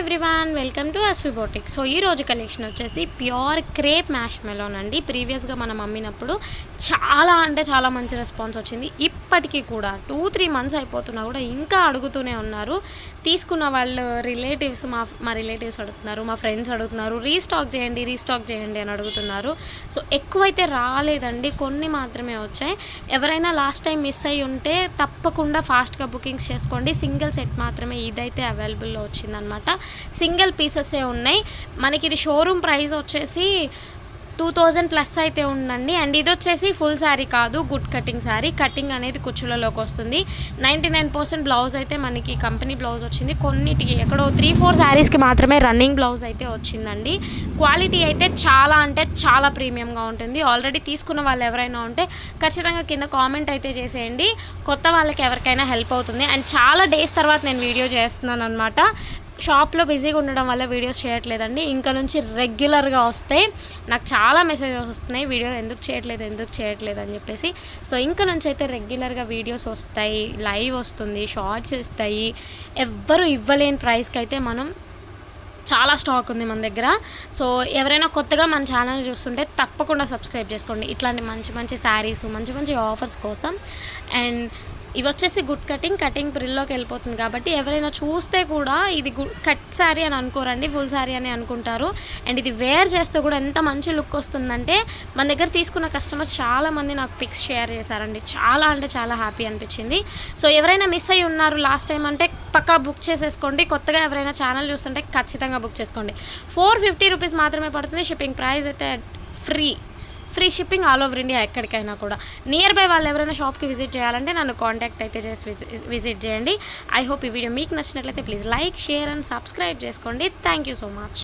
Everyone welcome to Aswi boutique so ఈ రోజు collection వచ్చేసి ప్యూర్ క్రేప్ మ్యాష్ మెలోన్ అండి ప్రీవియస్గా మనం అమ్మినప్పుడు చాలా అంటే చాలా మంచి రెస్పాన్స్ వచ్చింది. ఇప్పటికీ కూడా టూ త్రీ మంత్స్ అయిపోతున్నా కూడా ఇంకా అడుగుతూనే ఉన్నారు. తీసుకున్న వాళ్ళు రిలేటివ్స్ మా మా రిలేటివ్స్ అడుగుతున్నారు మా ఫ్రెండ్స్ అడుగుతున్నారు రీస్టాక్ చేయండి రీస్టాక్ చేయండి అని అడుగుతున్నారు. సో ఎక్కువైతే రాలేదండి. కొన్ని మాత్రమే వచ్చాయి. ఎవరైనా లాస్ట్ టైం మిస్ అయ్యి ఉంటే తప్పకుండా ఫాస్ట్గా బుకింగ్స్ చేసుకోండి. సింగిల్ సెట్ మాత్రమే ఇదైతే అవైలబుల్లో వచ్చిందనమాట. సింగిల్ పీసెసే ఉన్నాయి. మనకి ఇది షోరూమ్ ప్రైస్ వచ్చేసి టూ థౌజండ్ ప్లస్ అయితే ఉందండి. అండ్ ఇది వచ్చేసి ఫుల్ శారీ కాదు గుడ్ కటింగ్ శారీ కటింగ్ అనేది కుచ్చులలోకి వస్తుంది. నైంటీ నైన్ పర్సెంట్ బ్లౌజ్ అయితే మనకి కంపెనీ బ్లౌజ్ వచ్చింది. కొన్నిటికి ఎక్కడో త్రీ ఫోర్ శారీస్కి మాత్రమే రన్నింగ్ బ్లౌజ్ అయితే వచ్చిందండి. క్వాలిటీ అయితే చాలా అంటే చాలా ప్రీమియంగా ఉంటుంది. ఆల్రెడీ తీసుకున్న వాళ్ళు ఎవరైనా ఉంటే ఖచ్చితంగా కింద కామెంట్ అయితే చేసేయండి. కొత్త వాళ్ళకి ఎవరికైనా హెల్ప్ అవుతుంది. అండ్ చాలా డేస్ తర్వాత నేను వీడియో చేస్తున్నాను అనమాట షాప్లో బిజీగా ఉండడం వల్ల వీడియోస్ చేయట్లేదండి. ఇంకా నుంచి రెగ్యులర్గా వస్తాయి నాకు చాలా మెసేజెస్ వస్తున్నాయి. వీడియో ఎందుకు చేయట్లేదు ఎందుకు చేయట్లేదు అని చెప్పేసి. సో ఇంకా నుంచి అయితే రెగ్యులర్గా వీడియోస్ వస్తాయి లైవ్ వస్తుంది షార్ట్స్ ఇస్తాయి. ఎవ్వరు ఇవ్వలేని ప్రైస్కి అయితే మనం చాలా స్టాక్ ఉంది మన దగ్గర. సో ఎవరైనా కొత్తగా మన ఛానల్ చూస్తుంటే తప్పకుండా సబ్స్క్రైబ్ చేసుకోండి. ఇట్లాంటి మంచి మంచి శారీస్ మంచి మంచి ఆఫర్స్ కోసం. అండ్ ఇవి వచ్చేసి గుడ్ కటింగ్ కటింగ్ ప్రిల్లోకి వెళ్ళిపోతుంది కాబట్టి ఎవరైనా చూస్తే కూడా ఇది గుడ్ కట్ శారీ అని అనుకోరండి ఫుల్ శారీ అని అనుకుంటారు. అండ్ ఇది వేర్ చేస్తే కూడా ఎంత మంచి లుక్ వస్తుందంటే మన దగ్గర తీసుకున్న కస్టమర్స్ చాలామంది నాకు పిక్స్ షేర్ చేశారండి. చాలా అంటే చాలా హ్యాపీ అనిపించింది. సో ఎవరైనా మిస్ అయ్యి ఉన్నారు లాస్ట్ టైం అంటే పక్కా బుక్ చేసేసుకోండి. కొత్తగా ఎవరైనా ఛానల్ చూస్తుంటే ఖచ్చితంగా బుక్ చేసుకోండి. ఫోర్ ఫిఫ్టీ రూపీస్ మాత్రమే పడుతుంది. షిప్పింగ్ ప్రైస్ అయితే free. Free shipping all over India ఎక్కడికైనా కూడా. నియర్ బై వాళ్ళు ఎవరైనా షాప్కి విజిట్ చేయాలంటే నన్ను కాంటాక్ట్ అయితే చేసి విజి- విజిట్ చేయండి. ఐ హోప్ ఈ వీడియో మీకు నచ్చినట్లయితే please like share and subscribe చేసుకోండి. Thank you so much